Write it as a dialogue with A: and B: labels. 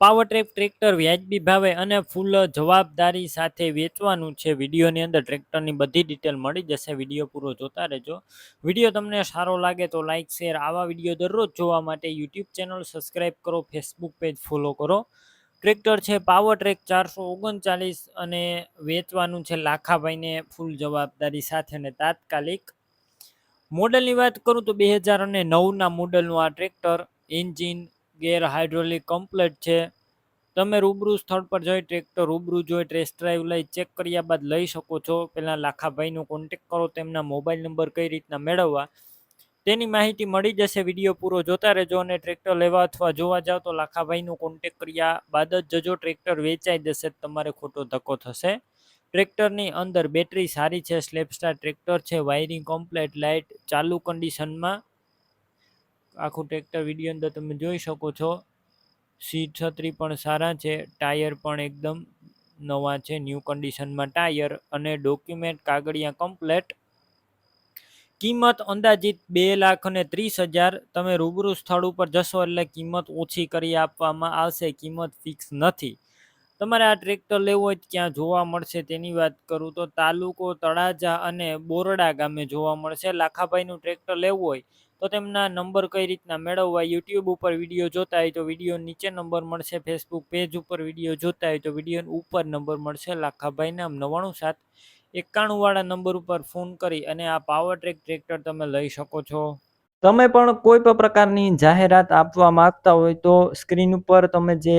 A: Power track tractor વ્યાજબી ભાવે અને ફૂલ જવાબદારી સાથે વેચવાનું છે. વિડીયોની અંદર ટ્રેક્ટરની બધી ડિટેલ મળી જશે. વીડિયો પૂરો જોતા રહેજો. વીડિયો તમને સારો લાગે તો લાઇક શેર આવા વીડિયો દરરોજ જોવા માટે યુટ્યુબ ચેનલ સબસ્ક્રાઈબ કરો ફેસબુક પેજ ફોલો કરો. ટ્રેક્ટર છે, પાવર ટ્રેક ચારસો ઓગણચાલીસ અને વેચવાનું છે લાખાભાઈને ફૂલ જવાબદારી સાથે અને તાત્કાલિક. મોડલની વાત કરું તો બે હજાર અને નવના મોડલનું આ tractor, engine gear hydraulic complete છે. તમે રૂબરૂ સ્થળ પર જઈ ટ્રેક્ટર રૂબરૂ જોઈ ટેસ્ટ ડ્રાઈવ લઈ ચેક કર્યા બાદ લઈ શકો છો. પહેલાં લાખાભાઈનો કોન્ટેક કરો, તેમના મોબાઈલ નંબર કઈ રીતના મેળવવા. તેની માહિતી મળી જશે. વીડિયો પૂરો જોતા રહેજો અને ટ્રેક્ટર લેવા અથવા જોવા જાઓ તો લાખાભાઈનો કોન્ટેક કર્યા બાદ જ જજો. ટ્રેક્ટર વેચાઈ જશે, તમારે ખોટો ધક્કો થશે. ટ્રેક્ટરની અંદર બેટરી સારી છે સ્લેપસ્ટાર ટ્રેક્ટર છે, વાયરિંગ કમ્પ્લેટ લાઇટ ચાલુ કન્ડિશનમાં આખું ટ્રેક્ટર વીડિયો અંદર તમે જોઈ શકો છો. સીટ છત્રી પણ સારા છે, ટાયર પણ એકદમ નવા છે ન્યૂ કન્ડિશનમાં ટાયર અને ડોક્યુમેન્ટ કાગળિયા કમ્પ્લેટ કિંમત અંદાજિત બે લાખ અને ત્રીસ હજાર. તમે રૂબરૂ સ્થળ ઉપર જશો એટલે કિંમત ઓછી કરી આપવામાં આવશે, કિંમત ફિક્સ નથી. તમારે આ ટ્રેક્ટર લેવું હોય ક્યાં જોવા મળશે. તેની વાત કરું તો તાલુકો તળાજા અને બોરડા ગામે જોવા મળશે. લાખાભાઈનું ટ્રેક્ટર લેવું હોય તો તેમના નંબર કઈ રીતના મેળવવા યુટ્યુબ ઉપર વીડિયો જોતા હોય તો વીડિયો નીચે નંબર મળશે. ફેસબુક પેજ ઉપર વીડિયો જોતા હોય તો વીડિયો ઉપર નંબર મળશે. લાખાભાઈ નામ નવાણું સાત એકાણુંવાળા નંબર ઉપર ફોન કરી અને આ પાવર ટ્રેક ટ્રેક્ટર તમે લઈ શકો છો. તમે પણ કોઈ પણ પ્રકારની જાહેરાત આપવા માંગતા હોય તો સ્ક્રીન ઉપર તમે જે